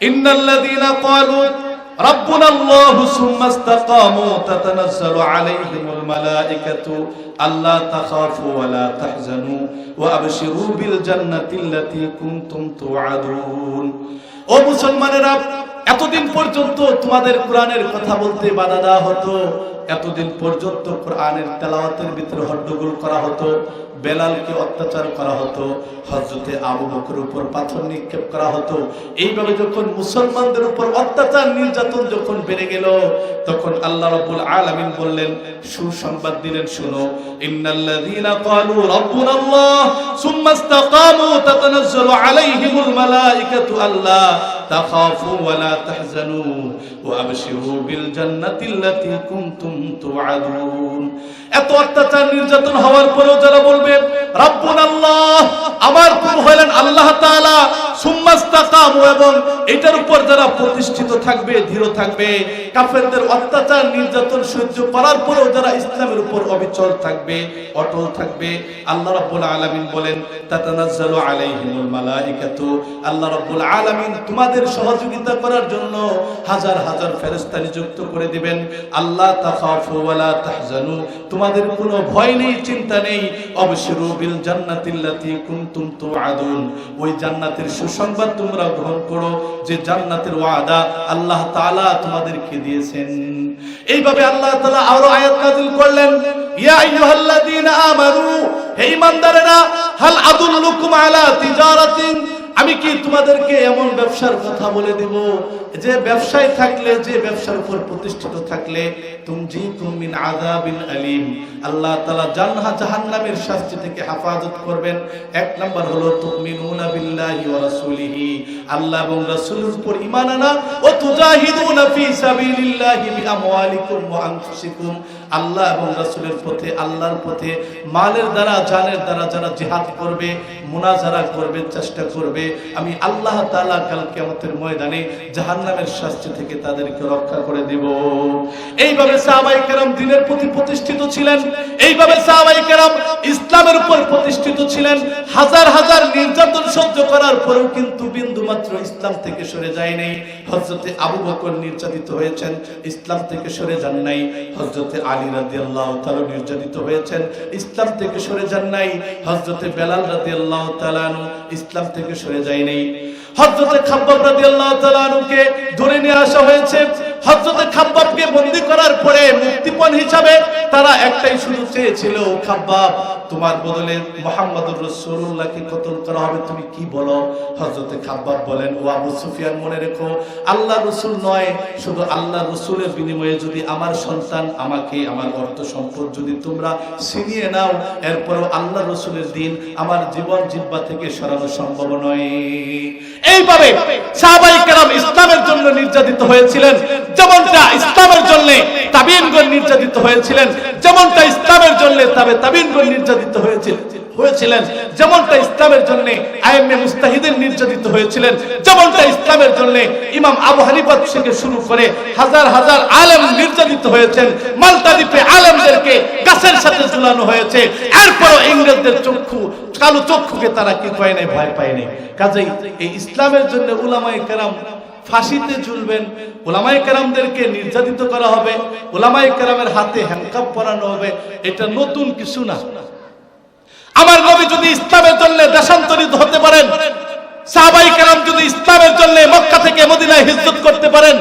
ইন্নাল্লাযীনা ক্বালু ربنا الله ثم استقاموا تتنزل عليهم الملائكة ألا تخافوا ولا تحزنوا وأبشروا بالجنة التي كنتم توعدون ও মুসলমানেরা এতদিন পর্যন্ত তোমাদের কোরআনের কথা বলতে বাধা দেওয়া হতো এতদিন পর্যন্ত কোরআনের তেলাওয়াতের ভিতরে হট্টগোল করা হতো, বেলালকে অত্যাচার করা হতো হজরতে আবু বকর উপর পাথর নিক্ষেপ করা হতো। এইভাবে যখন মুসলমানদের উপর অত্যাচার নির্যাতন যখন বেড়ে গেল, তখন আল্লাহ রাব্বুল আলামিন বললেন, সুসংবাদ দিলেন, শুনো, ইন্নাল্লাযীনা ক্বালু রাব্বুনাল্লাহ সুম্মা ইসতাকামু, তাতানাজ্জালু আলাইহিমুল মালাইকাতু আল্লা তাখাফু ولا تحزنوا وابشروا ওয়া التي كنتم توعدون এত অত্যাচার নির্যাতন হওয়ার পরেও যারা বলবে রব্বুন আল্লাহ আমার প্রভু হলেন আল্লাহ তাআলা। সুম্মাস্তাকামু এবং এটার উপর যারা প্রতিষ্ঠিত থাকবে থাকবে, কাফেরদের অত্যাচার, নির্যাতন সহ্য করার পরেও যারা ইসলামের উপর অবিচল থাকবে, অটল থাকবে, আল্লাহ রাব্বুল আলামিন বলেন, তাতানাজ্জালু আলাইহিমুল মালাইকাতু। আল্লাহ রাব্বুল আলামিন তোমাদের সহযোগিতা করার জন্য হাজার হাজার ফেরেশতা নিযুক্ত করে দিবেন। আল্লাহ তাখাফু তাহজানু। তোমাদের কোনো ভয় নেই, চিন্তা নেই। অবশ্যই বিল জান্নাতিল্লাতী কুনতুম তুআদুন ওই জান্নাতের সুসংবাদ তোমরা গ্রহণ করো যে জান্নাতের ওয়াদা আল্লাহ তাআলা তোমাদেরকে দিয়েছেন। এইভাবে আল্লাহ তাআলা আরও আয়াত নাযিল করলেন, ইয়া আইয়ুহাল্লাযীনা আমানু, হে ঈমানদারেরা, হাল আদুল্লুকুম আলা তিজারাতিন? আমি কি তোমাদেরকে এমন ব্যবসার কথা বলে দেব? যে ব্যবসায় থাকলে, যে ব্যবসার উপর প্রতিষ্ঠিত থাকলে আল্লাহ এবং পথে, আল্লাহর পথে, মালের দ্বারা জানের দ্বারা যারা করবে করবে, চেষ্টা করবে, আমি আল্লাহ তাআলা কাল ময়দানে জাহান্নামের শাস্তি থেকে তাদেরকে রক্ষা করে দেব। এইভাবে সাহাবাই কেরাম দিনের প্রতি প্রতিষ্ঠিত ছিলেন, এইভাবে সাহাবাই কেরাম ইসলামের উপর প্রতিষ্ঠিত ছিলেন, হাজার হাজার নির্যাতন সহ্য করার পরেও কিন্তু বিন্দু মাত্র ইসলাম থেকে সরে যায় নাই। হযরতে আবু বকর নির্যাতিত হয়েছেন, ইসলাম থেকে সরে যান নাই। হযরতে আলী রাদিয়াল্লাহু তাআলা নির্যাতিত হয়েছেন, ইসলাম থেকে সরে যান নাই। হযরতে বেলাল রাদিয়াল্লাহু তাআলা আনহু ইসলাম থেকে সরে যায় নাই। হযরতে খাব্বাব রাদিয়াল্লাহু তাআলা আনহুকে ধরে নিয়ে আসা হয়েছে হযরতে খাব্বাবকে বন্দী করার পরে মুক্তিপণ হিসাবে তারা একটাই শুধু চেয়েছিল, খাব্বাব, তোমার বদলে মোহাম্মদুর রাসূলুল্লাহকে কতল করা হবে তুমি কি বলো? হযরতে খাব্বাব বলেন, ও আবু সুফিয়ান, মনে রেখো, আল্লাহ রসুল নয়, শুধু আল্লাহ রসুলের বিনিময়ে যদি আমার সন্তান আমাকে, আমার অর্থ সম্পদ যদি তোমরা ছিনিয়ে নাও, এরপরও আল্লাহ রসুলের দিন আমার জীবন জিব্বা থেকে সরানো সম্ভব নয়। এইভাবে সাহাবাই কেরাম ইসলামের জন্য নির্যাতিত হয়েছিলেন। যেমনটা ইসলামের জন্য তাবিনগণ নির্যাতিত হয়েছিলেন, যেমনটা ইসলামের জন্য তবে তাবিনগণ নির্যাতিত হয়েছিল হয়েছিলেন, যেমনটা ইসলামের জন্য আইএমএ মুস্তাহিদিন নির্যাতিত হয়েছিলেন, যেমনটা ইসলামের জন্য ইমাম আবু হানিফা থেকে শুরু করে হাজার হাজার আলেম নির্যাতিত হয়েছেন মালটা দ্বীপে আলেমদেরকে গাছের সাথে ঝুলানো হয়েছে। এরপরও ইংরেজদের চক্ষু, কালো চক্ষুকে তারা কি পায় নাই, ভয় পায় নাই। কাজেই এই ইসলামের জন্য উলামায়ে কেরাম ফাঁসিতে ঝুলবেন। ওলামাই কেরামদেরকে নির্যাতিত করা হবে। ওলামাই কেরামের হাতে হ্যান্ডকাপ পরানো হবে। এটা নতুন কিছু না। আমার নবী যদি ইসলামের জন্য দেশান্তরিত হতে পারেন, সাহাবাই কেরাম যদি ইসলামের জন্য মক্কা থেকে মদিনায় হিজরত করতে পারেন,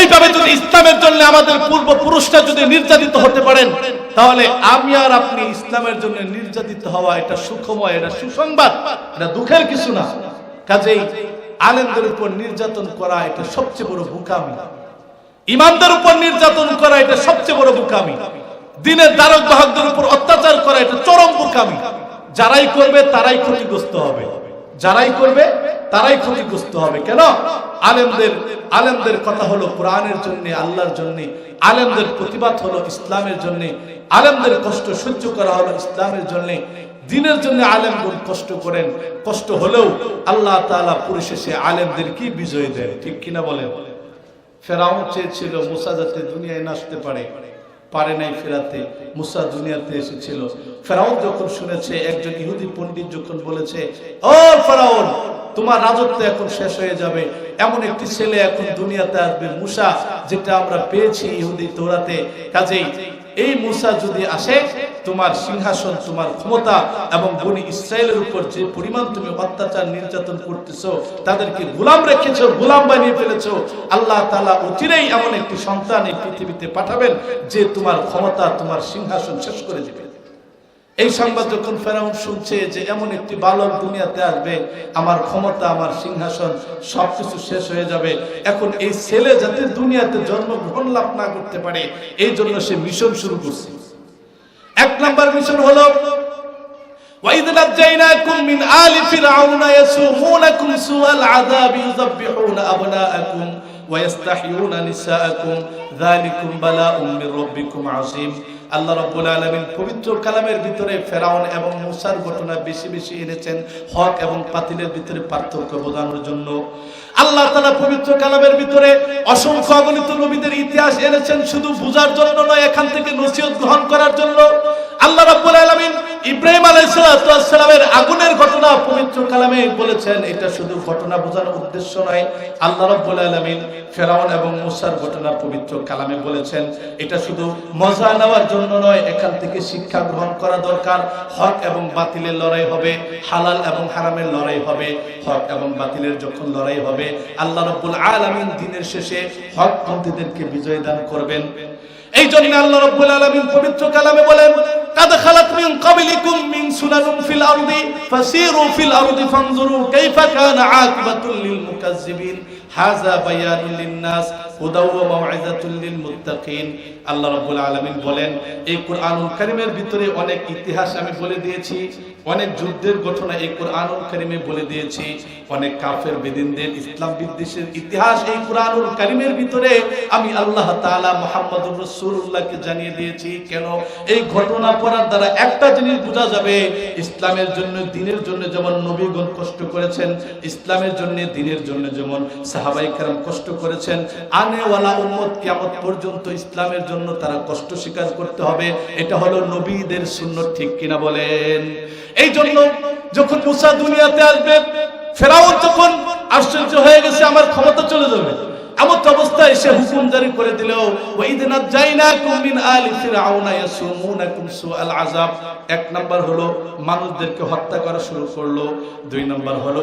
এইভাবে যদি ইসলামের জন্য আমাদের পূর্বপুরুষরা যদি নির্যাতিত হতে পারেন, তাহলে আমি আর আপনি ইসলামের জন্য নির্যাতিত হওয়া এটা সুখময়, এটা সুসংবাদ, এটা দুঃখের কিছু না। কাজেই আলেমদের উপর নির্যাতন করা এটা সবচেয়ে বড় বুকামি। ইমানদের উপর নির্যাতন করা এটা সবচেয়ে বড় বুকামি। দিনের দ্বারক বাহকদের উপর অত্যাচার করা এটা চরম বুকামি। যারাই করবে, তারাই ক্ষতিগ্রস্ত হবে। যারাই করবে, তারাই ক্ষতিগ্রস্ত হবে। কেন? আলেমদের আলেমদের কথা হলো কোরআনের জন্য, আল্লাহর জন্য। আলেমদের প্রতিবাদ হলো ইসলামের জন্য। আলেমদের কষ্ট সহ্য করা হলো ইসলামের জন্য। দিনের জন্য আলেমগুন কষ্ট করেন, কষ্ট হলেও আল্লাহ তাআলা পরিশেষে আলেমদের কি বিজয় দেন, ঠিক কিনা বলেন? ফেরাউন চেয়েছিল মুসা যাতে দুনিয়ায় নাচতে পারে পারে নাই ফেরাতে, মুসা দুনিয়াতে এসেছিল। ফেরাউন যখন শুনেছে, একজন ইহুদি পণ্ডিত যখন বলেছে, ও ফেরাউন, তোমার রাজত্ব এখন শেষ হয়ে যাবে, এমন একটি ছেলে এখন দুনিয়াতে আসবে, মুসা, যেটা আমরা পেয়েছি ইহুদি তোরাতে। কাজেই এই মুসা যদি আসে তোমার সিংহাসন, তোমার ক্ষমতা এবং বনি ইসরায়েলের উপর যে পরিমাণ তুমি অত্যাচার, নির্যাতন করতেছো, তাদেরকে গোলাম রেখেছো, গোলাম বানিয়ে ফেলেছো, আল্লাহ তালা অচিরেই এমন একটি সন্তান এই পৃথিবীতে পাঠাবেন যে তোমার ক্ষমতা, তোমার সিংহাসন শেষ করে দিবে। এই সংবাদ যখন ফেরাউন শুনছে যে এমন একটি বালক দুনিয়াতে আসবে, আমার ক্ষমতা, আমার সিংহাসন সবকিছু শেষ হয়ে যাবে। এখন এই ছেলে যাতে দুনিয়াতে জন্মগ্রহণ লাভ না করতে পারে, এই জন্য সে মিশন শুরু করছে। এক নাম্বার মিশন হলো وإذ نجيناكم من آل فرعون يسومونكم سوء العذاب يذبحون أبناءكم ويستحيون نساءكم ذلكم بلاء من ربكم عظيم আল্লাহ রাব্বুল আলামিন পবিত্র কালামের ভিতরে ফেরাউন এবং মুসার ঘটনা বেশি বেশি এনেছেন হক এবং পাতিলের ভিতরে পার্থক্য বোঝানোর জন্য আল্লাহ তালা পবিত্র কালামের ভিতরে অসংখ্য অগণিত নবীদের ইতিহাস এনেছেন শুধু বুঝার জন্য নয়, এখান থেকে নসিহত গ্রহণ করার জন্য। আল্লাহ রাব্বুল আলামিন ইব্রাহিম আলাইহিসসালামের আগুনের ঘটনা পবিত্র কালামে বলেছেন, এটা শুধু ঘটনা বোঝানোর উদ্দেশ্য নয়, আল্লাহ রাব্বুল আলামিন ফেরাউন এবং মুসার ঘটনা পবিত্র কালামে বলেছেন, এটা শুধু মজা নেওয়ার জন্য নয়, এখান থেকে শিক্ষা গ্রহণ করা দরকার, হক এবং বাতিলের লড়াই হবে, হালাল এবং হারামের লড়াই হবে, হক এবং বাতিলের যখন লড়াই হবে, আল্লাহ রাব্বুল আলামিন দিনের শেষে হকপন্থীদেরকে বিজয় দান করবেন। এই জন্য আল্লাহ রাব্বুল আলামিন পবিত্র কালামে বলেন قد خلت من قبلكم من سنن في الأرض فسيروا في الأرض فانظروا كيف كان عاقبة للمكذبين هذا بيان للناس هدى وموعظة للمتقين আল্লাহ রাব্বুল আলামিন বলেন এই কোরআনুল কারীমের ভিতরে অনেক ইতিহাস আমি বলে দিয়েছি অনেক যুদ্ধের ঘটনা এই কোরআনুল কারীমে বলে দিয়েছি। অনেক কাফের বেদিনদের ইসলাম বিদ্বেষের ইতিহাস এই কোরআনুল কারীমের ভিতরে আমি আল্লাহ তাআলা মুহাম্মদুর রাসূলুল্লাহকে জানিয়ে দিয়েছি, কেন? এই ঘটনা পড়ার দ্বারা একটা জিনিস বোঝা যাবে, ইসলামের জন্য, দিনের জন্য যেমন নবীগণ কষ্ট করেছেন, ইসলামের জন্য, দিনের জন্য যেমন সাহাবাই কেরাম কষ্ট করেছেন, আনেওয়ালা উম্মত কিয়ামত পর্যন্ত ইসলামের জন্য তারা কষ্ট স্বীকার করতে হবে। এটা হলো নবীদের শূন্য ঠিক কিনা বলেন? এই জন্য যখন মুসা দুনিয়াতে আসবে ফেরাও তখন আশ্চর্য হয়ে গেছে, আমার ক্ষমতা চলে যাবে। এমন অবস্থায় সে হুকুম জারি করে দিল এক হলো, মানুষদেরকে হত্যা করা শুরু করল। দুই হলো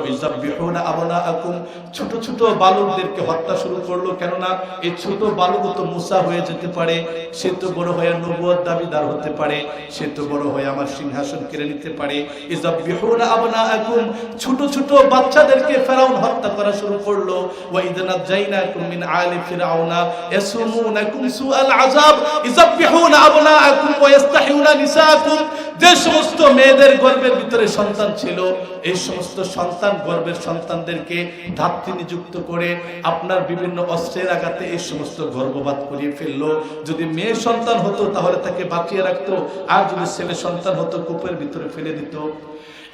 ছোট ছোট বালকদেরকে হত্যা শুরু করল। কেননা, এই ছোট বালক তো হয়ে যেতে পারে, সে তো বড় হয়ে নবুয়ত দাবিদার হতে পারে, সে তো বড় হয়ে আমার সিংহাসন কেড়ে নিতে পারে। ইজাবিহুনা আবনাআকুম। ছোট ছোট বাচ্চাদেরকে ফেরাউন হত্যা করা শুরু করল। ওয়াইদিনা জাইনাকুম মিন আলি ফিরাউনা ইয়াসুমুনাকুম সুআল আযাব ইযাবহুনা আবনাআকুম ওয়া ইস্তাহিউনা নিসাআকুম যে সমস্ত মেয়েদের গর্ভের ভিতরে সন্তান ছিল, এই সমস্ত সন্তান গর্ভের সন্তানদেরকে ধাত্রী নিযুক্ত করে আপনার বিভিন্ন অস্ত্রের আঘাতে এই সমস্ত গর্ভপাত করিয়ে ফেলল। যদি মেয়ে সন্তান হতো, তাহলে তাকে বাঁচিয়ে রাখতো। আর যদি ছেলে সন্তান হতো, কূপের ভিতরে ফেলে দিত।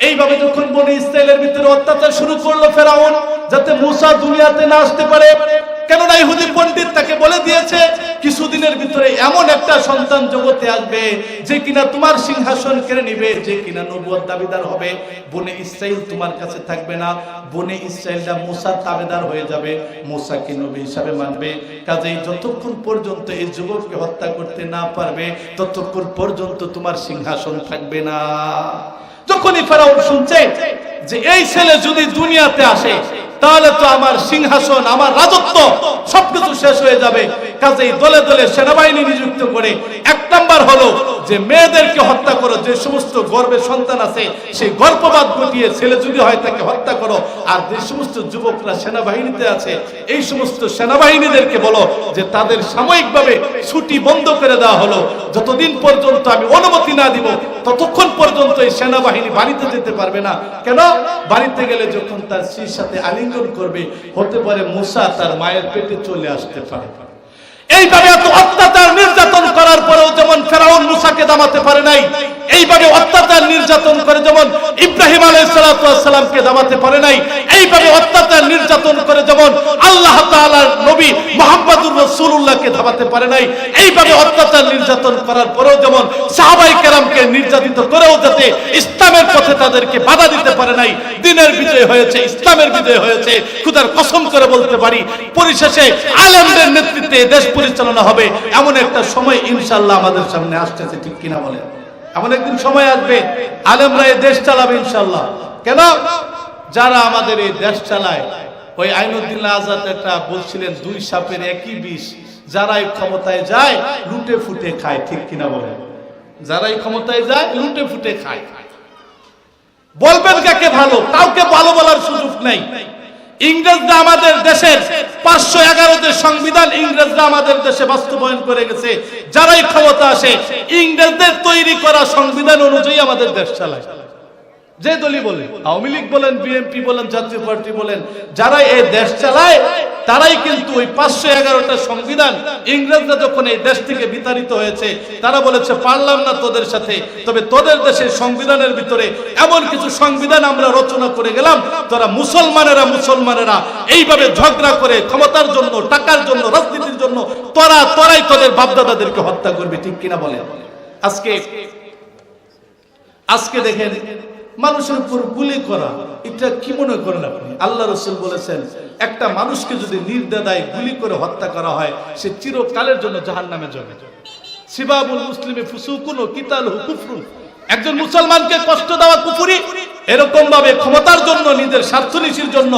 এইভাবে যখন বনি ইসরায়েলের ভিতরে অত্যাচার শুরু করল ফেরাউন, যাতে মুসা দুনিয়াতে না আসতে পারে, কেননা ইহুদি পণ্ডিত তাকে বলে দিয়েছে, কিছুদিনের ভিতরে এমন একটা সন্তান জগতে আসবে, যে কিনা তোমার সিংহাসন কেড়ে নিবে, যে কিনা নবুয়ত দাবিদার হবে। বনে ইসরাইল তোমার কাছে থাকবে না। বনে ইসরাইলটা মুসার তাবেদার হয়ে যাবে, মুসাকে নবী হিসাবে মানবে। কাজেই যতক্ষণ পর্যন্ত এই যুবককে হত্যা করতে না পারবে, ততক্ষণ পর্যন্ত তোমার সিংহাসন থাকবে না। যখনই ফেরাউন শুনছে যে এই ছেলে যদি দুনিয়াতে আসে, তাহলে তো আমার সিংহাসন, আমার রাজত্ব সবকিছু শেষ হয়ে যাবে। কাজেই দলে দলে সেনাবাহিনী নিযুক্ত করে, এক নাম্বার হলো যে মেয়েদেরকে হত্যা করো, যে সমস্ত গর্ভের সন্তান আছে, সেই গর্ভপাত ঘটিয়ে ছেলে যদি হয় তাকে হত্যা করো। আর যে সমস্ত যুবকরা সেনাবাহিনীতে আছে, এই সমস্ত সেনাবাহিনীদেরকে বলো যে তাদের সাময়িকভাবে ছুটি বন্ধ করে দেওয়া হলো। যতদিন পর্যন্ত আমি অনুমতি না দিব, ততক্ষণ পর্যন্ত এই সেনাবাহিনী বাড়িতে যেতে পারবে না। কেন? বাড়িতে গেলে যখন তার স্ত্রীর সাথে আলিঙ্গন করবে, হতে পারে মুসা তার মায়ের পেটে চলে আসতে পারে। এইভাবে এত অত্যাচার নির্যাতন করার পরেও যেমন ফেরাউন মুসাকে দামাতে পারে নাই এইভাবে অত্যাচার নির্যাতন করে যেমন ইব্রাহিম আলাইসালামকে দাবাতে পারে নাই, এইভাবে অত্যাচার নির্যাতন করে যেমন আল্লাহ নবী মোহাম্মদুর রসুল্লাহকে দাবাতে পারে নাই, এইভাবে অত্যাচার নির্যাতন করার পরেও যেমন সাহাবাই কেরামকে নির্যাতিত করেও যাতে ইসলামের পথে তাদেরকে বাধা দিতে পারে নাই, দিনের বিজয় হয়েছে, ইসলামের বিজয় হয়েছে, খুদার কসম করে বলতে পারি, পরিশেষে আলেমদের নেতৃত্বে দেশ পরিচালনা হবে, এমন একটা সময় ইনশাল্লাহ আমাদের সামনে আসতেছে, ঠিক কিনা বলে এমন একদিন সময় আসবে, আলেমরা এই দেশ চালাবে ইনশাল্লাহ কেন? যারা আমাদের এই দেশ চালায়, ওই আইনুদ্দিন আজাদ একটা বলছিলেন, দুই সাপের একই বিষ, যারাই ক্ষমতায় যায়, লুটে ফুটে খায়, ঠিক কিনা বলে যারাই ক্ষমতায় যায়, লুটে ফুটে খায়। বলবেন কাকে ভালো? কাউকে ভালো বলার সুযোগ নেই। ইংরেজরা আমাদের দেশের পাঁচশো এগারোতে সংবিধান ইংরেজরা আমাদের দেশে বাস্তবায়ন করে গেছে। যারাই ক্ষমতা আসে, ইংরেজদের তৈরি করা সংবিধান অনুযায়ী আমাদের দেশ চালায়। যে দলই বলে আওয়ামী লীগ বলেন, বিএনপি বলেন, জাতীয় পার্টি বলেন যারা এই দেশ চালায় তারাই কিন্তু ওই পাঁচশো এগারোটা সংবিধান ইংরেজরা যখন এই দেশ থেকে বিতাড়িত হয়েছে, তারা বলেছে, পারলাম না তোদের সাথে, তবে তোদের দেশের সংবিধানের ভিতরে এমন কিছু সংবিধান আমরা রচনা করে গেলাম, তোরা মুসলমানেরা মুসলমানেরা এইভাবে ঝগড়া করে ক্ষমতার জন্য, টাকার জন্য, রাজনীতির জন্য, তোরা, তোরাই তোদের বাপদাদাদেরকে হত্যা করবে। ঠিক কিনা বলে আজকে আজকে দেখেন মানুষের উপর গুলি করা, এটা কি মনে করেন আপনি? আল্লাহ রসুল বলেছেন, একটা মানুষকে যদি নির্দেদায় গুলি করে হত্যা করা হয়, সে চিরকালের জন্য জাহান নামে যাবে। সিবাবুল মুসলিমে ফুসুকুন কিতাল কুফরুন। একজন মুসলমানকে কষ্ট দেওয়া কুফুরি এরকম ভাবে ক্ষমতার জন্য, নিজের স্বার্থনীতির জন্য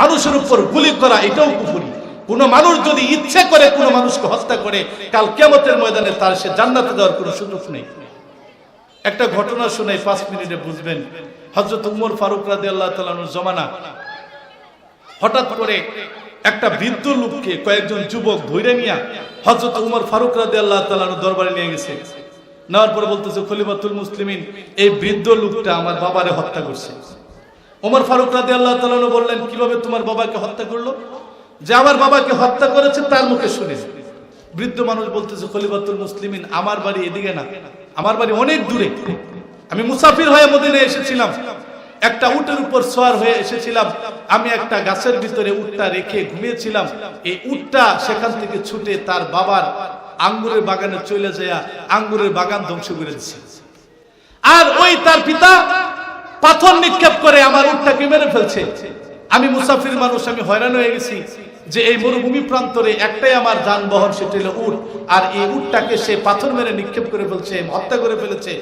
মানুষের উপর গুলি করা, এটাও কুফুরি। কোন মানুষ যদি ইচ্ছে করে কোন মানুষকে হত্যা করে, কাল কেমতের ময়দানে তার সে জান্নাতে দেওয়ার কোনো সুযোগ নেই। একটা ঘটনা শুনে পাঁচ মিনিটে বুঝবেন। হজরত উমর ফারুক রাদি আল্লাহ তালানুর জমানা। হঠাৎ করে একটা বৃদ্ধ লোককে কয়েকজন যুবক ধরে নিয়ে হজরত উমর ফারুক রাদি আল্লাহ তালানুর দরবারে নিয়ে গেছে। নেওয়ার পরে বলতেছে, খলিফাতুল মুসলিমিন, এই বৃদ্ধ লোকটা আমার বাবারে হত্যা করছে। ওমর ফারুক রাদি আল্লাহ তালানু বললেন, কীভাবে তোমার বাবাকে হত্যা করল? যে আমার বাবাকে হত্যা করেছে তার মুখে শুনে। বৃদ্ধ মানুষ বলতেছে, খলিফাতুল মুসলিমিন, আমার বাড়ি এদিকে না। আমার বাড়ি অনেক দূরে। আমি মুসাফির হয়ে মদিনে এসেছিলাম। একটা উটের উপর সোয়ার হয়ে এসেছিলাম। আমি একটা গাছের ভিতরে উটটা রেখে ঘুমিয়েছিলাম। এই উটটা সেখান থেকে ছুটে তার বাবার আঙ্গুরের বাগানে চলে যায় আঙ্গুরের বাগান ধ্বংস করে দিচ্ছে আর ওই তার পিতা পাথর নিক্ষেপ করে আমার উটটাকে মেরে ফেলছে। আমি মুসাফির মানুষ, আমি হয়রান হয়ে গেছি। যে এই মরুভূমি প্রান্তরে একটাই আমার যানবাহন, সেটি হলো উট। আর এই উটটাকে সে পাথর মেরে নিক্ষেপ করে ফেলছে, হত্যা করে ফেলেছে।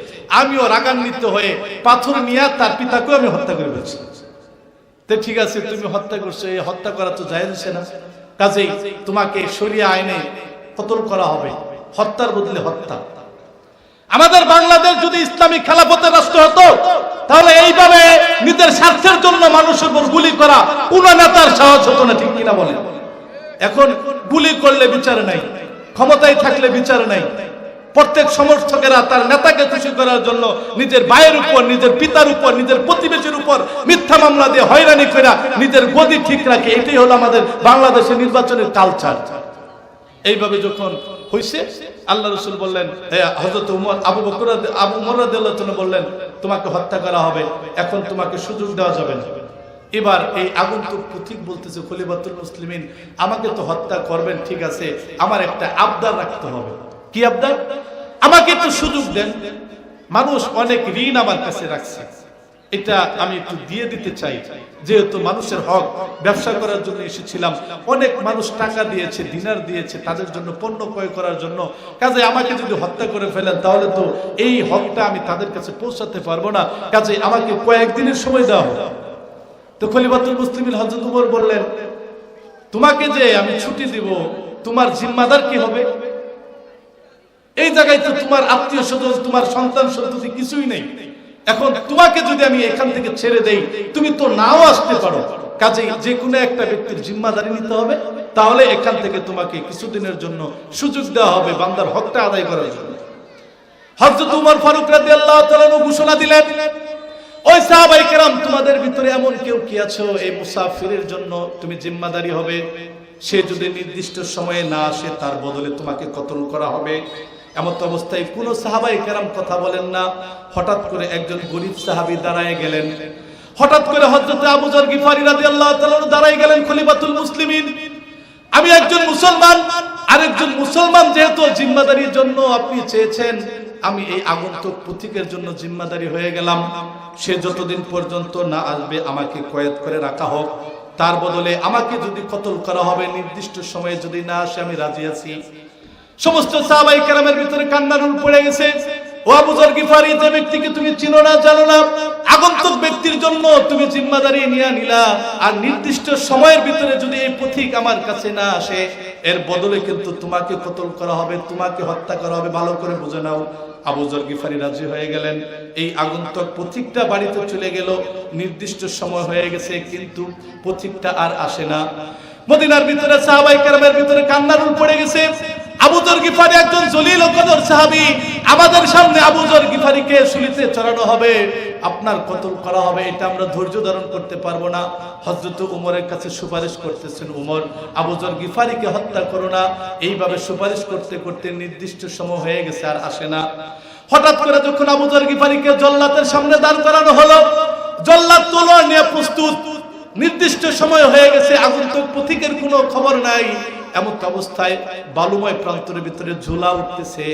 আমিও রাগান্বিত হয়ে পাথর নিয়ে তার পিতাকেও আমি হত্যা করে ফেলছি। তো ঠিক আছে, তুমি হত্যা করছ, এই হত্যা করা তো যায় না? কাজেই তোমাকে সরিয়ে আইনে কতল করা হবে, হত্যার বদলে হত্যা। আমাদের বাংলাদেশ যদি ইসলামিক খেলাফতের রাষ্ট্র হতো, তাহলে এইভাবে নিজের স্বার্থের জন্য মানুষের উপর গুলি করা কোন নেতার সাহস হতো না, ঠিক কিনা বলে এখন গুলি করলে বিচার নাই, ক্ষমতায় থাকলে বিচার নাই। প্রত্যেক সমর্থকেরা তার নেতাকে খুশি করার জন্য নিজের ভাইয়ের উপর, নিজের পিতার উপর, নিজের প্রতিবেশীর উপর মিথ্যা মামলা দিয়ে হয়রানি করে নিজের গদি ঠিক রাখে। এটাই হলো আমাদের বাংলাদেশের নির্বাচনের কালচার এইভাবে যখন হইছে, আল্লাহ রসুল বললেন হজরত উমর, আবু বকর আবু উমর বললেন, তোমাকে হত্যা করা হবে, এখন তোমাকে সুযোগ দেওয়া যাবে না। এবার এই আগন্তুক পুথিক বলতেছে খলিফাতুল মুসলিমিন, আমাকে তো হত্যা করবেন, ঠিক আছে, আমার একটা আবদার রাখতে হবে। কি আবদার? আমাকে একটু সুযোগ দেন, মানুষ অনেক ঋণ আমার কাছে রাখছে। এটা আমি একটু দিয়ে দিতে চাই। যেহেতু মানুষের হক, ব্যবসা করার জন্য এসেছিলাম, অনেক মানুষ টাকা দিয়েছে, দিনার দিয়েছে, তাদের জন্য পণ্য ক্রয় করার জন্য। কাজে আমাকে যদি হত্যা করে ফেলেন, তাহলে তো এই হকটা আমি তাদের কাছে পৌঁছাতে পারব না। কাজে আমাকে কয়েকদিনের সময় দেওয়া তো খলিফাতুল মুসলিমিন হজরত উমর বললেন, তোমাকে যে আমি ছুটি দিব, তোমার জিম্মাদার কি হবে? এই জায়গায় তো তোমার আত্মীয় স্বজন, তোমার সন্তান সন্ততি কিছুই নেই। এখন তোমাকে যদি আমি এখান থেকে ছেড়ে দেই, তুমি তো নাও আসতে পারো। কাজে যে কোনো একটা ব্যক্তির জিম্মাদারি নিতে হবে। তাহলে এখান থেকে তোমাকে কিছুদিনের জন্য সুযোগ দেওয়া হবে বান্দার হকটা আদায় করার জন্য। হযরত উমর ফারুক রাদিয়াল্লাহু তাআলা ঘোষণা দিলেন ওই সাহাবাই কেরাম, তোমাদের ভিতরে এমন কেউ কি আছো? এই মুসাফিরের জন্য তুমি জিম্মাদারি হবে। সে যদি নির্দিষ্ট সময়ে না আসে, তার বদলে তোমাকে কতল করা হবে? এমত অবস্থায় কোন সাহাবাই কেরাম কথা বলেন না। হঠাৎ করে একজন গরিব সাহাবি দাঁড়ায় গেলেন। হঠাৎ করে হজরত আবু জর গিফারি রাদিয়াল্লাহু তাআলা দাঁড়ায় গেলেন খলিফাতুল মুসলিমিন। আমি একজন মুসলমান, আরেকজন মুসলমান যেহেতু জিম্মাদারির জন্য আপনি চেয়েছেন আমি এই আগন্তুক পথিকের জন্য জিম্মাদারি হয়ে গেলাম। সে যতদিন পর্যন্ত না আসবে, আমাকে কয়েদ করে রাখা হোক। তার বদলে আমাকে যদি কতল করা হবে, নির্দিষ্ট সময়ে যদি না আসে, আমি রাজি আছি। সমস্ত সাহাবাই কেরামের ভিতরে কান্নার রুল পড়ে গেছে। ও আবু জর গিফারি, যে ব্যক্তিকে তুমি চিনো না, জানো না, আগন্তুক ব্যক্তির জন্য তুমি জিম্মাদারি নিয়ে নিলা। আর নির্দিষ্ট সময়ের ভিতরে যদি এই পথিক আমার কাছে না আসে এর বদলে কিন্তু তোমাকে কতল করা হবে, তোমাকে হত্যা করা হবে, ভালো করে বুঝে নাও। আবু জর গিফারি রাজি হয়ে গেলেন। এই আগন্তুক পথিকটা বাড়িতে চলে গেল। নির্দিষ্ট সময় হয়ে গেছে, কিন্তু পথিকটা আর আসে না। মদিনার ভিতরে সাহাবাই কেরামের ভিতরে কান্নার পড়ে গেছে। আবু জর গিফারি একজন জলিল ও কদর সাহাবী। আমাদের সামনে আবু জর গিফারিকে শুলিতে চড়ানো হবে। আপনার কতল করা হবে এটা আমরা ধৈর্য ধারণ করতে পারব না। হযরত উমরের কাছে সুপারিশ করতেছেন উমর, আবু জর গিফারিকে হত্যা করো না। এইভাবে সুপারিশ করতে করতে নির্দিষ্ট সময় হয়ে গেছে, আর আসে না। হঠাৎ করে যখন আবু জর গিফারিকে জল্লাতের সামনে দাঁড় করানো হলো, জল্লাদ তলোয়ার নিয়ে প্রস্তুত। নির্দিষ্ট সময় হয়ে গেছে, আগন্তুক পথিকের কোনো খবর নাই। এমন অবস্থায় বালুময় প্রান্তরের ভিতরে ঝুলা উঠতেছে।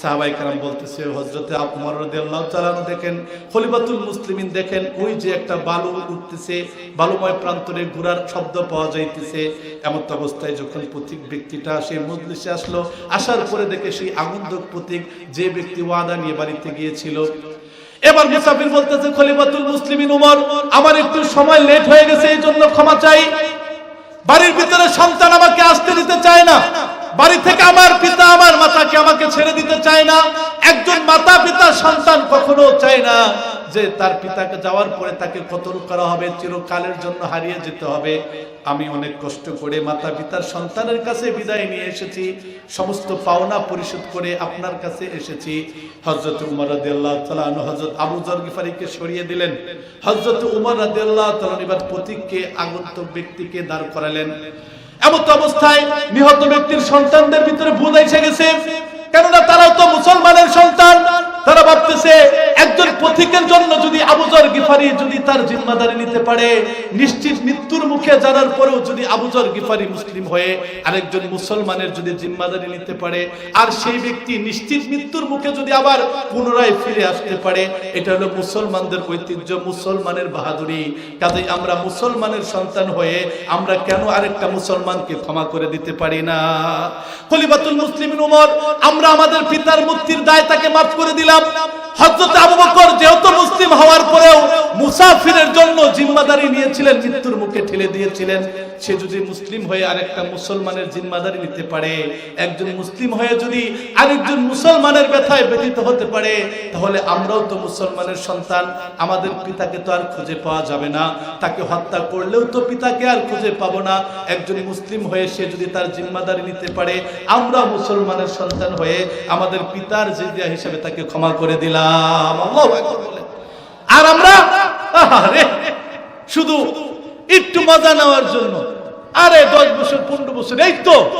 সাহাবাই কারাম বলতেছে হজরতে উমর রাদিয়াল্লাহু তাআলা দেখেন, খলিফাতুল মুসলিমিন দেখেন, ওই যে একটা বালু উঠতেছে, বালুময় প্রান্তরে ঘোড়ার শব্দ পাওয়া যাইতেছে। এমন অবস্থায় যখন পথিক ব্যক্তিটা সেই মজলিসে আসলো, আসার পরে দেখে সেই আগন্তুক পথিক যে ব্যক্তি ওয়াদা নিয়ে বাড়িতে গিয়েছিল। এবার মুসাফির বলতেছে, খলিফাতুল মুসলিমিন উমর, আমার একটু সময় লেট হয়ে গেছে এই জন্য ক্ষমা চাই। বাড়ির ভিতরে সন্তান আমাকে আসতে দিতে চায় না। বাড়ি থেকে আমার পিতা আমার মাতাকে আমাকে ছেড়ে দিতে চায় না। একজন মাতা পিতা সন্তান কখনো চায় না। যে তার পিতাকে যাওয়ার পরে তাকে কতল করা হবে, চিরকালের জন্য হারিয়ে যেতে হবে। আমি অনেক কষ্ট করে মাতা পিতার সন্তানের কাছে বিদায় নিয়ে এসেছি। সমস্ত পাওনা পরিশোধ করে আপনার কাছে এসেছি। হজরত উমর রাদিয়াল্লাহু তাআলা আনহু হযরত আবু যর গিফারিকে সরিয়ে দিলেন। হযরত উমর রাদিয়াল্লাহু তাআলা এবার প্রতীককে আগন্তুক ব্যক্তিকে দাঁড় করালেন। এমন তো অবস্থায় নিহত ব্যক্তির সন্তানদের ভিতরে ভুল এসে গেছে। কেননা তারাও তো মুসলমানের সন্তান। তারা ভাবতেছে একজন পথিকের জন্য যদি আবুজর গিফারি যদি তার জিম্মাদারি নিতে পারে, নিশ্চিত মৃত্যুর মুখে জানার পরেও যদি আবুজর গিফারি মুসলিম হয়ে আরেকজন মুসলমানের যদি জিম্মাদারি নিতে পারে, আর সেই ব্যক্তি নিশ্চিত মৃত্যুর মুখে যদি আবার পুনরায় ফিরে আসতে পারে, এটা হলো মুসলমানদের ঐতিহ্য, মুসলমানের বাহাদুরি। কাজেই আমরা মুসলমানের সন্তান হয়ে আমরা কেন আরেকটা মুসলমানকে ক্ষমা করে দিতে পারি না? খলিফাতুল মুসলিম উমর, আমরা আমাদের পিতার মুক্তির দায় তাকে মাফ করে দিলাম। হযরত আবু বকর যেহেতু মুসলিম হওয়ার পরেও মুসাফিরের জন্য জিম্মাদারি নিয়েছিলেন মৃত্যুর মুখে ঠেলে দিয়েছিলেন। সে যদি মুসলিম হয়ে আরেকটা মুসলমানের জিম্মাদারি নিতে পারে, একজন মুসলিম হয়ে যদি আরেকজন মুসলমানের ব্যথায় ব্যথিত হতে পারে, তাহলে আমরাও তো মুসলমানের সন্তান। আমাদের পিতাকে তো আর খুঁজে পাওয়া যাবে না। তাকে হত্যা করলেও তো পিতাকে আর খুঁজে পাবো না। একজন মুসলিম হয়ে সে যদি তার জিম্মাদারি নিতে পারে আমরা মুসলমানের সন্তান হয়ে আমাদের পিতার জিদিয়া হিসেবে তাকে ক্ষমা করে দিলাম। আর আমরা আরে শুধু একটু মজা নেওয়ার জন্য। আরে, দশ বছর, পনেরো বছর, এই তো।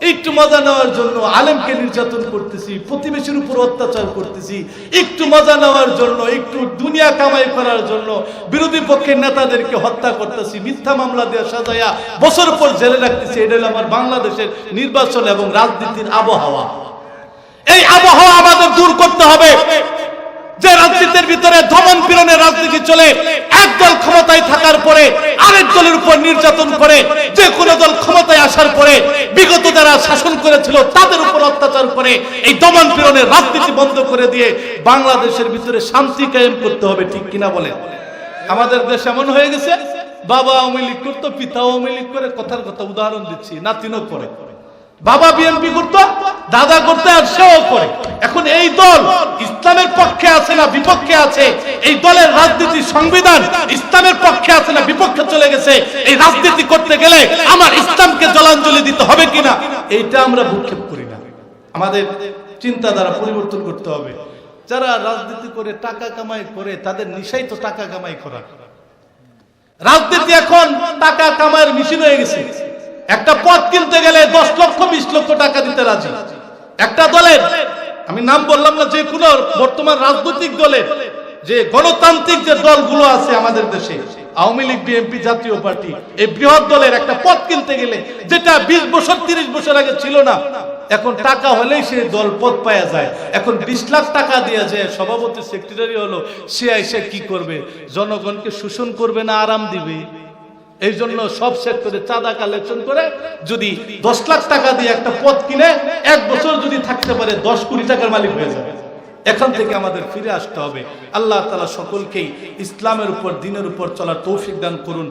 একটু মজা নেওয়ার জন্য আলেমকে নির্যাতন করতেছি, প্রতিবেশীর উপর অত্যাচার করতেছি। একটু মজা নেওয়ার জন্য, একটু দুনিয়া কামাই করার জন্য বিরোধী পক্ষের নেতাদেরকে হত্যা করতেছি, মিথ্যা মামলা দেওয়া সাজাইয়া বছর পর জেলে রাখতেছি। এটা আমার বাংলাদেশের নির্বাচন এবং রাজনীতির আবহাওয়া। এই আবহাওয়া আমাদের দূর করতে হবে। যে রাজনীতির ভিতরে দমন পীড়নের রাজনীতি চলে, এক দল ক্ষমতায় থাকার পরে আরেক দলের উপর নির্যাতন করে, যে কোনো দল ক্ষমতায় আসার পরে বিগত যারা শাসন করেছিল, তাদের উপর অত্যাচার করে, এই দমন পীড়নের রাজনীতি বন্ধ করে দিয়ে বাংলাদেশের ভিতরে শান্তি কায়েম করতে হবে, ঠিক কিনা বলে আমাদের দেশ এমন হয়ে গেছে, বাবা আওয়ামী লীগ করতো পিতা আওয়ামী লীগ করে, কথার কথা উদাহরণ দিচ্ছি, নাতিনও করে। বাবা বিএনপি করত, দাদা করতে, আর সেও করে। এখন এই দল ইসলামের পক্ষে আছে না বিপক্ষে আছে? এই দলের রাজনীতি সংবিধান ইসলামের পক্ষে আছে না বিপক্ষে চলে গেছে? এই রাজনীতি করতে গেলে আমার ইসলামকে জলাঞ্জলি দিতে হবে কিনা? এইটা আমরা ভূক্ষেপ করি না। আমাদের চিন্তাধারা পরিবর্তন করতে হবে। যারা রাজনীতি করে টাকা কামাই করে, তাদের নিশাই তো টাকা কামাই করা। রাজনীতি এখন টাকা কামাইয়ের মেশিন হয়ে গেছে। একটা পথ কিনতে গেলে দশ লক্ষ, বিশ লক্ষ টাকা দিতে রাজি। একটা দলের, আমি নাম বললাম না যে কোনো বর্তমান রাজনৈতিক দলের, যে গণতান্ত্রিক যে দলগুলো আছে আমাদের দেশে, আওয়ামী লীগ, বিএনপি, জাতীয় পার্টি, এই বৃহৎ দলের একটা পদ কিনতে গেলে যেটা বিশ বছর, তিরিশ বছর আগে ছিল না, এখন টাকা হলেই সে দল পদ পাওয়া যায়। এখন বিশ লাখ টাকা দিয়ে যায় সভাপতি, সেক্রেটারি হলো, সে এসে কি করবে? জনগণকে শোষণ করবে না, আরাম দিবে? এই জন্য সব সেক্টরে চাঁদা কালেকশন করে যদি দশ লাখ টাকা দিয়ে একটা পথ কিনে এক বছর যদি থাকতে পারে, দশ কোটি টাকার মালিক হয়ে যাবে। এখান থেকে আমাদের ফিরে আসতে হবে। আল্লাহ তালা সকলকেই ইসলামের উপর, দিনের উপর চলার তৌফিক দান করুন।